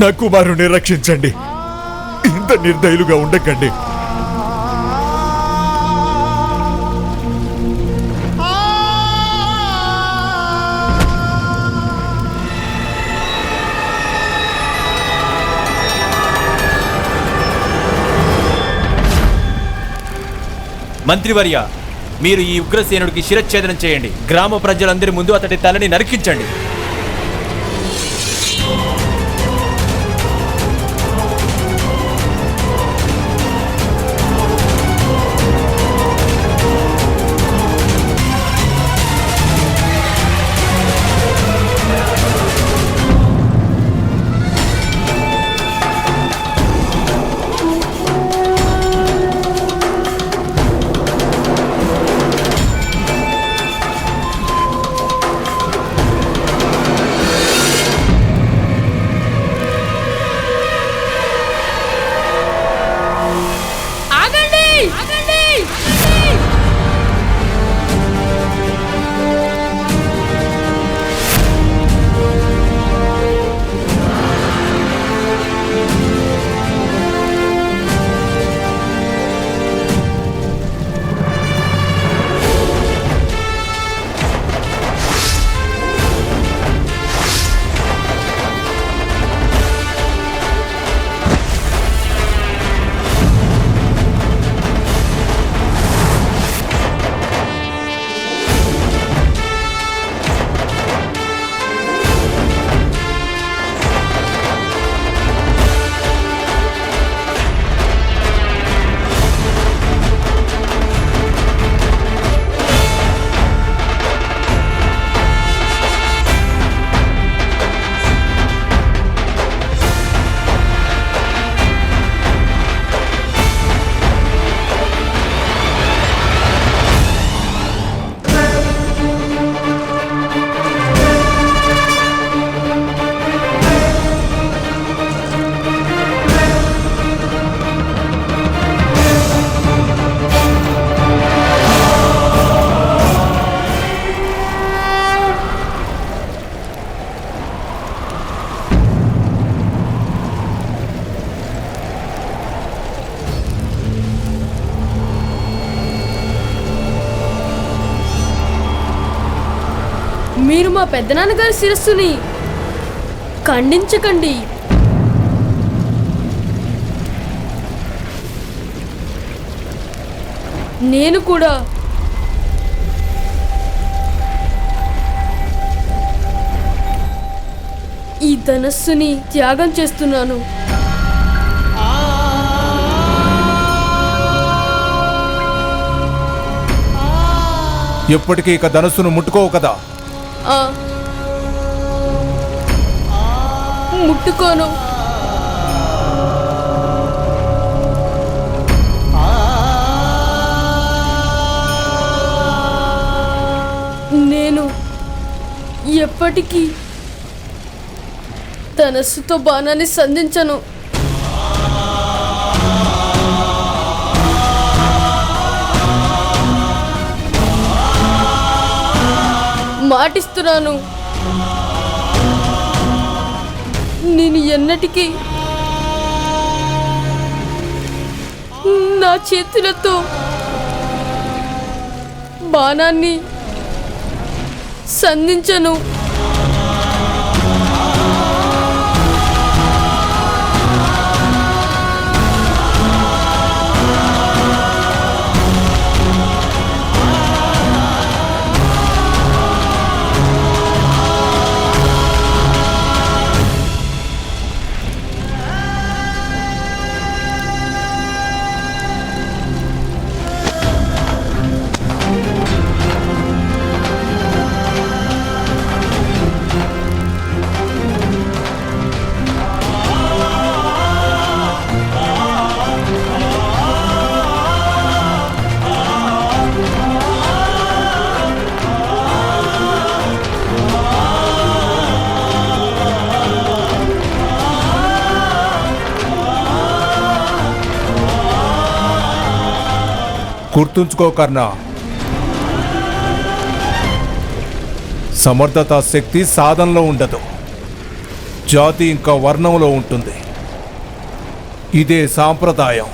నా కుమారుని రక్షించండి. ఇంత నిర్దయులుగా ఉండకండి. మంత్రివర్య మీరు ఈ ఉగ్రసేనుడికి శిరచ్ఛేదనం చేయండి. గ్రామ ప్రజలందరి ముందు అతడి తలని నరికించండి. మా పెద్దనాన్నగారి శిరస్సుని ఖండించకండి. నేను కూడా ఈ ధనస్సుని త్యాగం చేస్తున్నాను. ఎప్పటికీ ఇక ధనస్సును ముట్టుకోవు కదా? ముట్టుకోను. నేను ఎప్పటికీ తనస్సుతో బాణాన్ని సంధించను. మాటిస్తున్నాను. నేను ఎన్నటికీ నా చేతులతో బాణాన్ని సంధించను. గుర్తుంచుకో కర్ణ సమర్థత శక్తి సాధనలో ఉండదు. జాతి ఇంకా వర్ణంలో ఉంటుంది. ఇదే సాంప్రదాయం.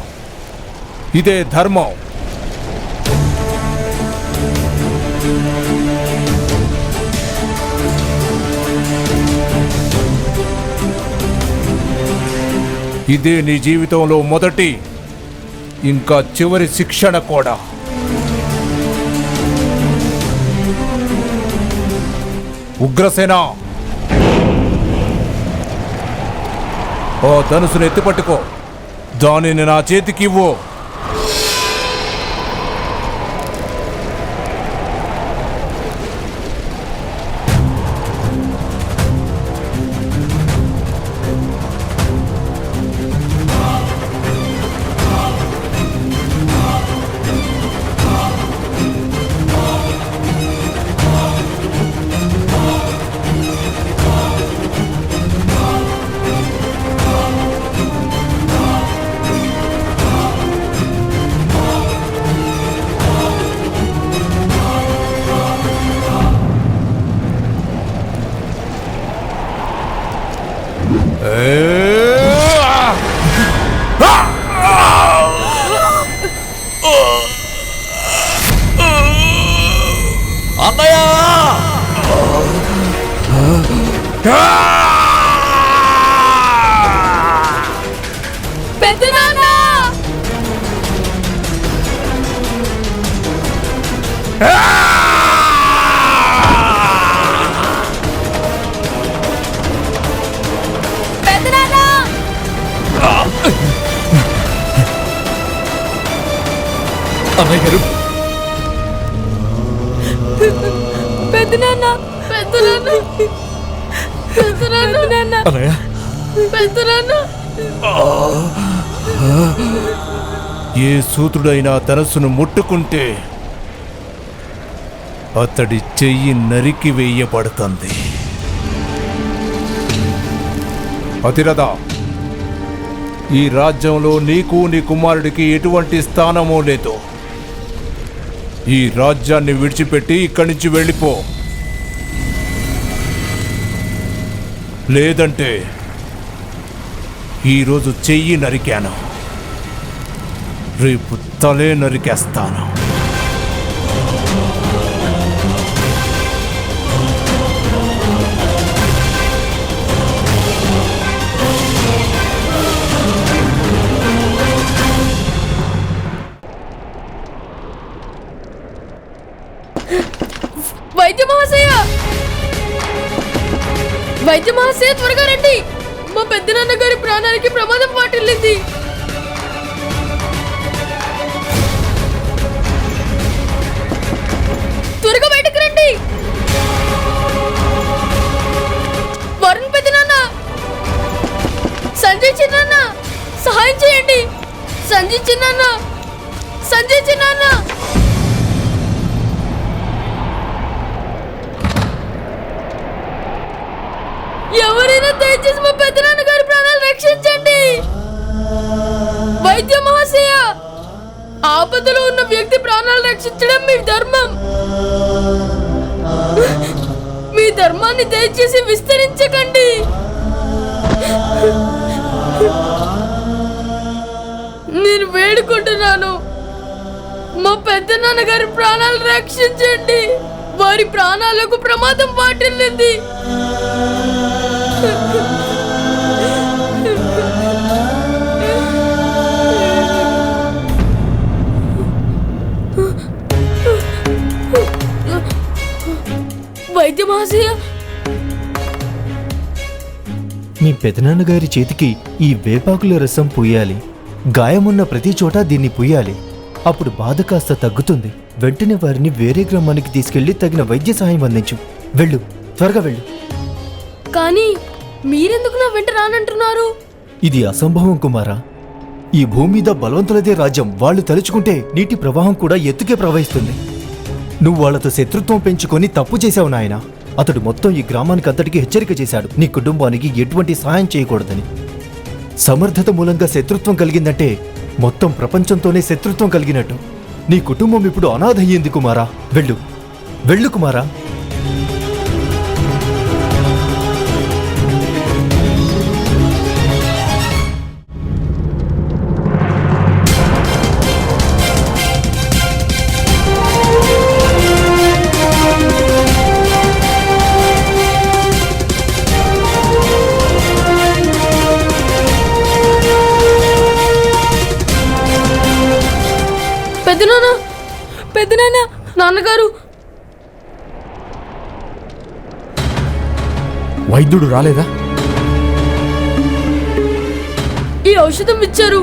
ఇదే ధర్మం. ఇదే నీ జీవితంలో మొదటి ఇంకా చివరి శిక్షణ కూడా. ఉగ్రసేన. ఓ ధనుసును ఎత్తిపట్టుకో. దానిని నా చేతికి ఇవ్వు. పెద్దనాన్న అన్నయ్య. ఏ సూతుడైనా ధనస్సును ముట్టుకుంటే అతడి చెయ్యి నరికి వేయబడుతుంది. అతిరథ ఈ రాజ్యంలో నీకు నీ కుమారుడికి ఎటువంటి స్థానమూ లేదు. ఈ రాజ్యాన్ని విడిచిపెట్టి ఇక్కడి నుంచి వెళ్ళిపో. లేదంటే ఈరోజు చెయ్యి నరికాను. రేపు తలే నరికేస్తాను. వైద్య మహాశయ త్వరగా రండి. మా పెద్దనాన్న గారి ప్రాణానికి ప్రమాదం వాటిల్లింది. త్వరగా బయటకు రండి. వరుణ్ పెద్దనాన్న. సంజయ్ చిన్నాన్న సహాయం చేయండి. సంజయ్ చిన్నాన్న సంజయ్ చిన్నాన్న. ఎవరైనా దయచేసి మా పెద్దనాన్న గారి ప్రాణాలు రక్షించండి. వైద్య మహాశయ ఆపదలో ఉన్న వ్యక్తి ప్రాణాలు రక్షించడం మీ ధర్మం. మీ ధర్మాన్ని దయచేసి విస్తరించకండి. నేను వేడుకుంటున్నాను. మా పెద్ద గారి ప్రాణాలు రక్షించండి. వారి ప్రాణాలకు ప్రమాదం వాటిల్లింది. మహాశయ మీ పెదనాన్నగారి చేతికి ఈ వేపాకుల రసం పూయాలి. గాయమున్న ప్రతి చోట దీన్ని పూయాలి. అప్పుడు బాధ కాస్త తగ్గుతుంది. వెంటనే వారిని వేరే గ్రామానికి తీసుకెళ్ళి తగిన వైద్య సహాయం అందించు. వెళ్ళు. త్వరగా వెళ్ళు. కానీ మీరెందుకు నా వెంట రానంటున్నారు? ఇది అసంభవం కుమారా. ఈ భూమి మీద బలవంతులదే రాజ్యం. వాళ్ళు తలుచుకుంటే నీటి ప్రవాహం కూడా ఎత్తుకే ప్రవహిస్తుంది. నువ్వు వాళ్ళతో శత్రుత్వం పెంచుకొని తప్పు చేశావు నాయనా. అతడు మొత్తం ఈ గ్రామానికి అంతటికీ హెచ్చరిక చేశాడు. నీ కుటుంబానికి ఎటువంటి సహాయం చేయకూడదని. సమర్థత మూలంగా శత్రుత్వం కలిగిందంటే మొత్తం ప్రపంచంతోనే శత్రుత్వం కలిగినట్టు. నీ కుటుంబం ఇప్పుడు అనాథ అయ్యింది కుమారా. వెళ్ళు. వెళ్ళు కుమారా. వైద్యుడు రాలేదా? ఈ ఔషధం ఇచ్చారు.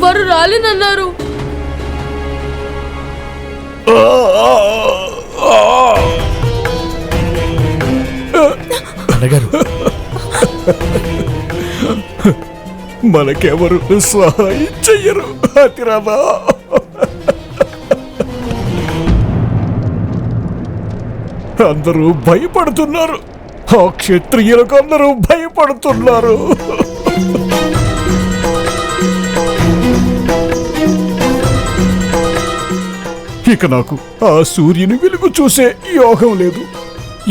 వారు రాలేనన్నారు. అన్నగారు. మనకెవరు సహాయం చెయ్యరు అతిరామా? అందరూ భయపడుతున్నారు. ఆ క్షత్రియులకు అందరూ భయపడుతున్నారు. ఇక నాకు ఆ సూర్యుని వెలుగు చూసే యోగం లేదు.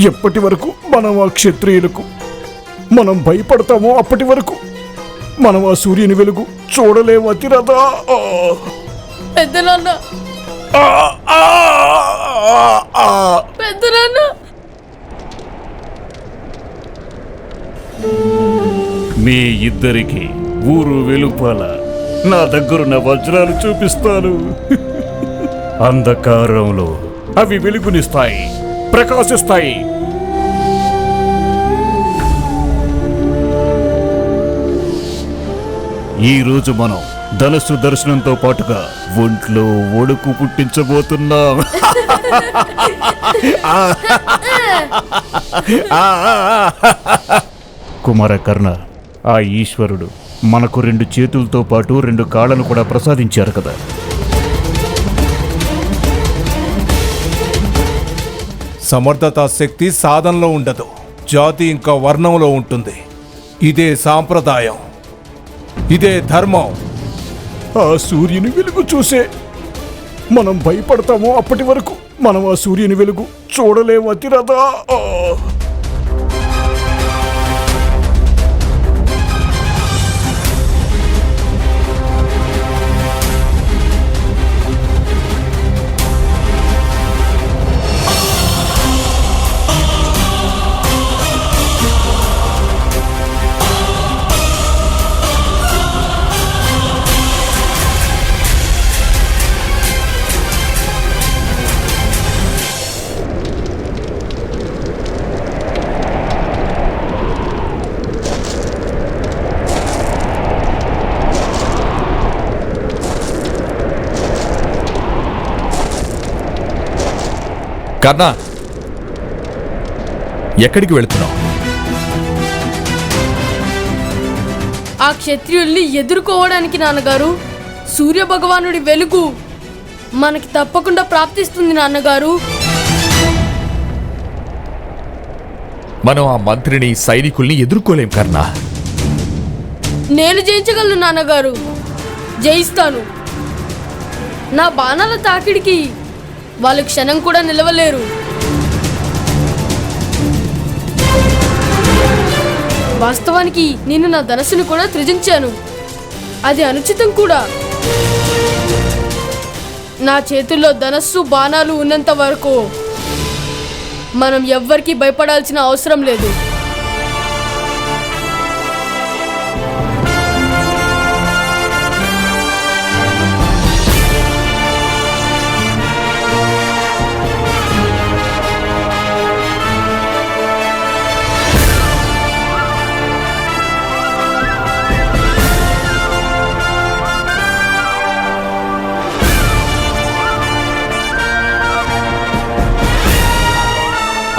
ఎప్పటి వరకు మనం ఆ క్షత్రియులకు మనం భయపడతామో అప్పటి వరకు మనం ఆ సూర్యుని వెలుగు చూడలేము పెద్దలన్నా పెద్ద నాన్న మీ ఇద్దరికి ఊరు వెలుపల నా దగ్గరున్న వజ్రాలు చూపిస్తాను. అంధకారంలో అవి వెలుగునిస్తాయి ప్రకాశిస్తాయి. ఈ రోజు మనం ధనస్సు దర్శనంతో పాటుగా ఒంట్లో ఒడుకు కుమార కుమారకర్ణ ఆ ఈశ్వరుడు మనకు రెండు చేతులతో పాటు రెండు కాళ్ళను కూడా ప్రసాదించారు కదా. సమర్థత శక్తి సాధనలో ఉండదు జాతి ఇంకా వర్ణంలో ఉంటుంది. ఇదే సాంప్రదాయం ఇదే ధర్మం. ఆ సూర్యుని వెలుగు చూసే. మనం భయపడతామో అప్పటి వరకు మనం ఆ సూర్యుని వెలుగు చూడలేము అతిరథా. కర్ణ ఎక్కడికి వెళుతున్నావు? ఆ క్షత్రియుల్ని ఎదుర్కోవడానికి నాన్నగారు సూర్య భగవానుడి వెలుగు మనకి తప్పకుండా ప్రాప్తిస్తుంది నాన్నగారు. మనం ఆ మంత్రిని సైనికుల్ని ఎదుర్కోలేం కర్ణ. నేను జయించగలను నాన్నగారు. జయిస్తాను. నా బాణాల తాకిడికి వాళ్ళు క్షణం కూడా నిలవలేరు. వాస్తవానికి నేను నా ధనస్సును కూడా త్రిజించాను అది అనుచితం కూడా. నా చేతుల్లో ధనస్సు బాణాలు ఉన్నంత వరకు మనం ఎవ్వరికీ భయపడాల్సిన అవసరం లేదు.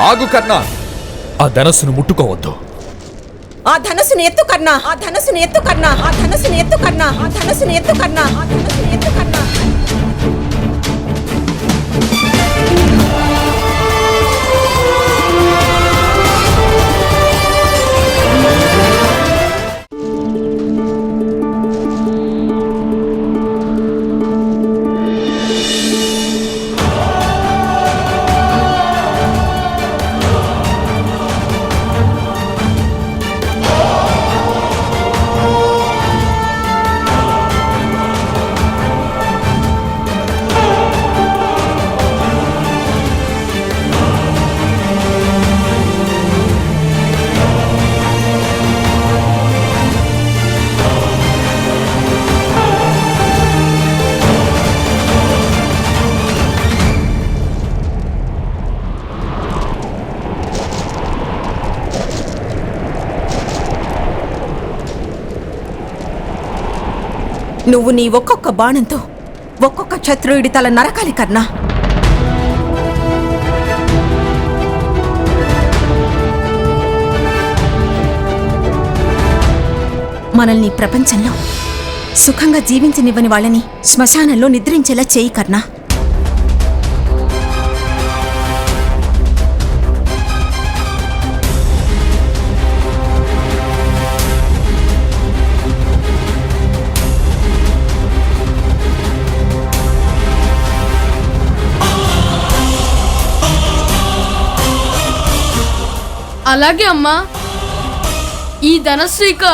ఆగు కర్ణ. ఆ ధనస్సును ముట్టుకోవద్దు. ఆ ధనస్సును ఎత్తు కర్ణ. ఆ ధనస్సును ఎత్తు కర్ణ. ఆ ధనస్సును ఎత్తు కర్ణ. ఆ ధనస్సును ఎత్తు కర్ణ. ఆ ధనస్సును నువ్వు నీ ఒక్కొక్క బాణంతో ఒక్కొక్క క్షత్రుయుడి తల నరకాలి కన్నా మనల్ని ప్రపంచంలో సుఖంగా జీవించనివ్వని వాళ్ళని శ్మశానంలో నిద్రించేలా చేయి కర్ణా. అలాగే అమ్మా. ఈ ధనశ్రీక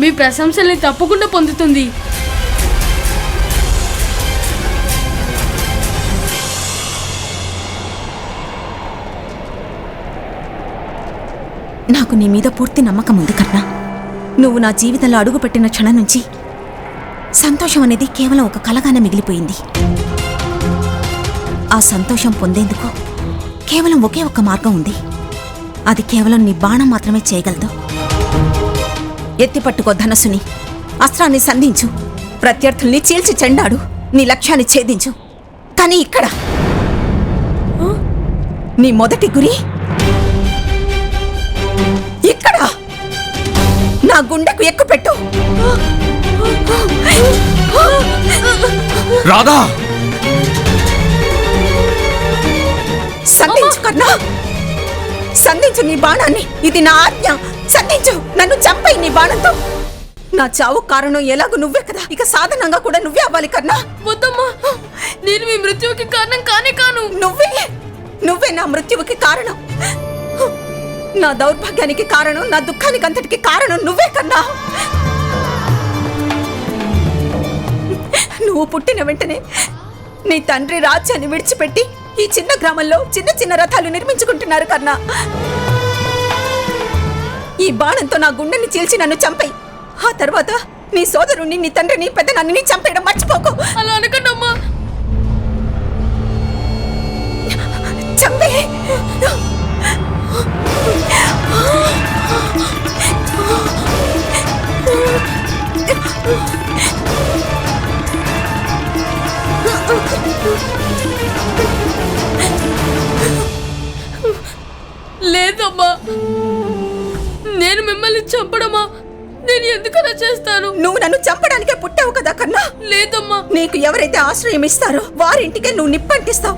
మీ ప్రశంసల్ని తప్పకుండా పొందుతుంది. నాకు నీ మీద పూర్తి నమ్మకం ఉంది కన్నా నువ్వు నా జీవితంలో అడుగుపెట్టిన క్షణం నుంచి సంతోషం అనేది కేవలం ఒక కలగానే మిగిలిపోయింది. ఆ సంతోషం పొందేందుకు కేవలం ఒకే ఒక్క మార్గం ఉంది. అది కేవలం నీ బాణం మాత్రమే చేయగలదు. ఎత్తిపట్టుకో ధనస్సుని. అస్త్రాన్ని సంధించు. ప్రత్యర్థుల్ని చీల్చి చెండాడు. నీ లక్ష్యాన్ని ఛేదించు. కానీ ఇక్కడ? నీ మొదటి గురి? ఇక్కడ. నా గుండెకు ఎక్కుపెట్టు రాధా! సంధించు కన్నా. సంధించు నీ బాణాన్ని. ఇది నా ఆజ్ఞ. సంధించు. నన్ను చంపై నీ బాణంతో. నా చావు కారణం ఎలాగో నువ్వే కదా. ఇక సాధనంగా కూడా నువ్వే అవ్వాలి కన్నా వద్దమ్మా నేను మీ మృత్యువుకి కారణం కానే కాను. నువ్వే. నువ్వే నా మృత్యువుకి కారణం. నా దౌర్భాగ్యానికి కారణం నా దుఃఖానికి అంతటికి కారణం నువ్వే కన్నా నువ్వు పుట్టిన వెంటనే నీ తండ్రి రాజ్యాన్ని విడిచిపెట్టి ఈ చిన్న గ్రామంలో చిన్న చిన్న రథాలు నిర్మించుకుంటున్నారు కన్నా ఈ బాణంతో నా గుండెని చీల్చి నన్ను చంపాయి. ఆ తర్వాత నీ సోదరుణ్ణి నీ తండ్రిని పెద్దనాన్ని చంపేయడం మర్చిపోకు. అలా అనకండి అమ్మా చంపే లేదమ్మా చంపడమా? నేను ఎందుకు అలా చేస్తాను? నువ్వు నన్ను చంపడానికే పుట్టావు కదా కన్నా? లేదమ్మా. నీకు ఎవరైతే ఆశ్రయం ఇస్తారో వారింటికే నువ్వు నిప్పంటిస్తావు.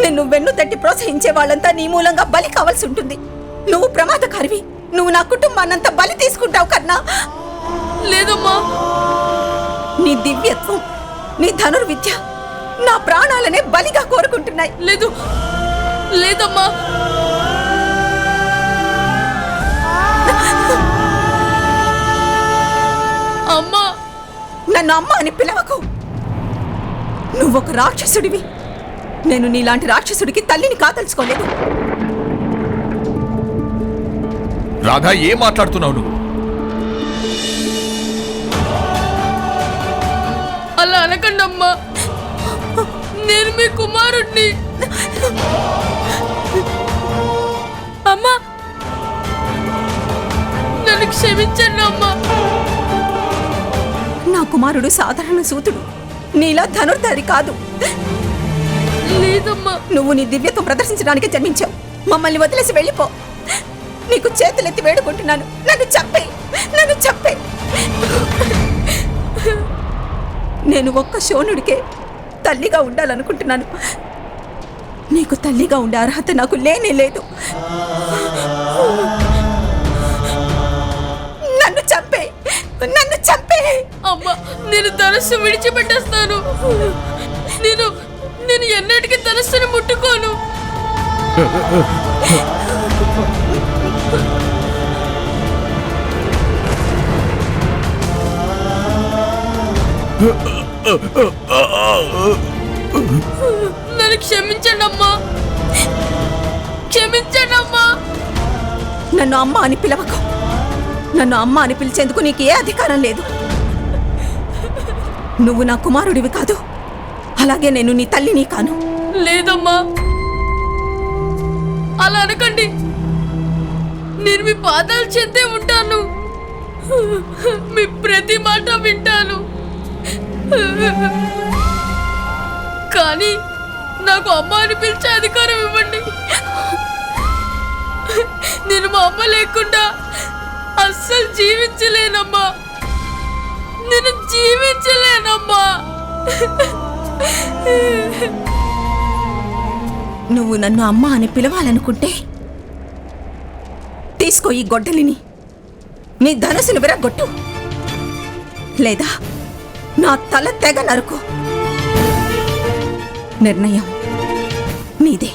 నిన్ను వెన్ను తట్టి ప్రోత్సహించే వాళ్ళంతా నీ మూలంగా బలి కావాల్సి ఉంటుంది. నువ్వు ప్రమాదకారివి. నువ్వు నా కుటుంబాన్నంతా బలి తీసుకుంటావు కన్నా? లేదమ్మా. నీ దివ్యత్వం నీ ధనుర్విద్య నా ప్రాణాలనే బలిగా కోరుకుంటున్నాయి. లేదు. లేదమ్మా. నన్ను అమ్మ అని పిలవకు. నువ్వొక రాక్షసుడివి. నేను నీలాంటి రాక్షసుడికి తల్లిని కాదలుచుకోలేదు. రాధా ఏం మాట్లాడుతున్నావు నువ్వు? అలా అనకండి అమ్మా నేను మీ కుమారుణ్ణి. అమ్మా. నన్ను క్షమించండి అమ్మా. కుమారుడు సాధారణ సూతుడు. నీలా ధనుర్ధారి కాదు. లేదమ్మా. నువ్వు నీ దివ్యత్వం ప్రదర్శించడానికి జన్మించావు. మమ్మల్ని వదిలేసి వెళ్ళిపో. నీకు చేతులెత్తి వేడుకుంటున్నాను. నన్ను చంపే. నన్ను చంపే. నేను ఒక్క శోనుడికే తల్లిగా ఉండాలనుకుంటున్నాను. నీకు తల్లిగా ఉండే అర్హత నాకు లేనే లేదు. నన్ను చంపే! అమ్మా నేను ధనస్సు విడిచిపెట్టేస్తాను. నేను నేను ఎన్నటికీ ధనస్సుని ముట్టుకోను. నన్ను క్షమించండి అమ్మా క్షమించండి అమ్మా నన్ను అమ్మ అని పిలవకు. నన్ను అమ్మ అని పిలిచేందుకు నీకు ఏ అధికారం లేదు. నువ్వు నా కుమారుడివి కాదు. అలాగే నేను నీ తల్లిని కాను. లేదమ్మా. అలా అనకండి. నేను మీ పాదాలు చెందే ఉంటాను. మీ ప్రతి మాట వింటాను. కానీ నాకు అమ్మ అని పిలిచే అధికారం ఇవ్వండి. నేను మా అమ్మ లేకుండా అస్సలు జీవించలేనమ్మా. నేను జీవించలేనమ్మా. నువ్వు నన్ను అమ్మ అని పిలవాలనుకుంటే తీసుకో ఈ గొడ్డలిని. నీ ధనసును విరగొట్టు లేదా నా తల తెగ నరుకు. నిర్ణయం నీదే.